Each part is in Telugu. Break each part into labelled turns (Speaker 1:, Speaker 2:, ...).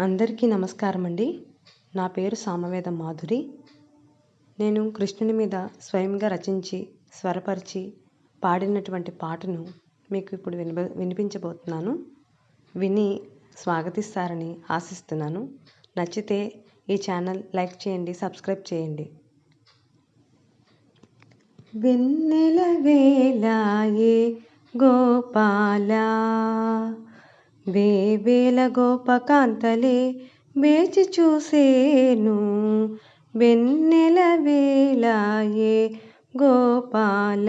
Speaker 1: అందరికీ నమస్కారం అండి నా పేరు సామవేద మాధురి. నేను కృష్ణుని మీద స్వయంగా రచించి స్వరపరిచి పాడినటువంటి పాటను మీకు ఇప్పుడు వినిప వినిపించబోతున్నాను. విని స్వాగతిస్తారని ఆశిస్తున్నాను. నచ్చితే ఈ ఛానల్ లైక్ చేయండి సబ్స్క్రైబ్ చేయండి. వెన్నెల వేలాయే గోపాలా వేవేల గోపకాంతలే వేచి చూసేను. వెన్నెల వేలాయే గోపాల.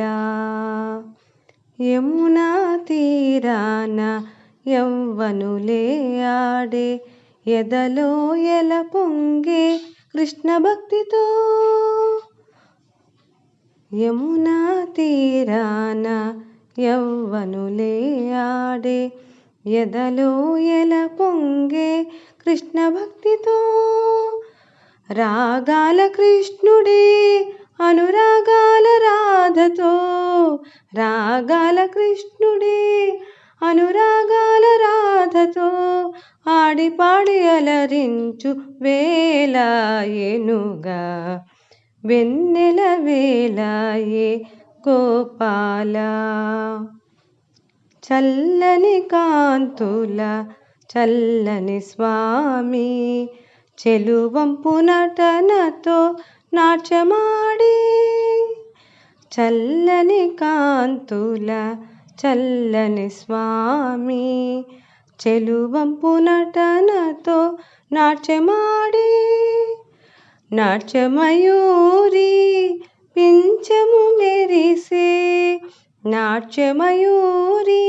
Speaker 1: యమునా తీరాన యవ్వనులే ఆడే ఎదలో ఎల పొంగే కృష్ణ భక్తితో. యమునా తీరాన యవ్వనులే ఆడే ఎదలో ఎల పొంగే కృష్ణ భక్తితో? రాగాల కృష్ణుడే అనురాగాల రాధతో. రాగాల కృష్ణుడే అనురాగాల రాధతో ఆడిపాడి అలరించు వేలాయేనుగా వెన్నెల వేలాయే గోపాల. చల్లని కాంతుల చల్లని స్వామి చెలువంపు నటనతో నాట్యమాడి. చల్లని కాంతుల చల్లని స్వామి చెలువంపు నటనతో నాట్యమాడి. నాట్యమయూరి పింఛము మే నాట్యమయూరి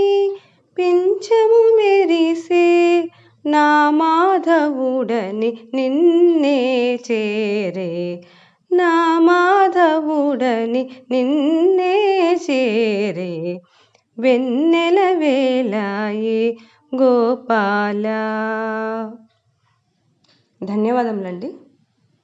Speaker 1: పింఛము మెరిసే నా మాధవుడని నిన్నే చేరే. నా మాధవుడని నిన్నే చేరే. వెన్నెల వేలాయే గోపాల. ధన్యవాదములండి.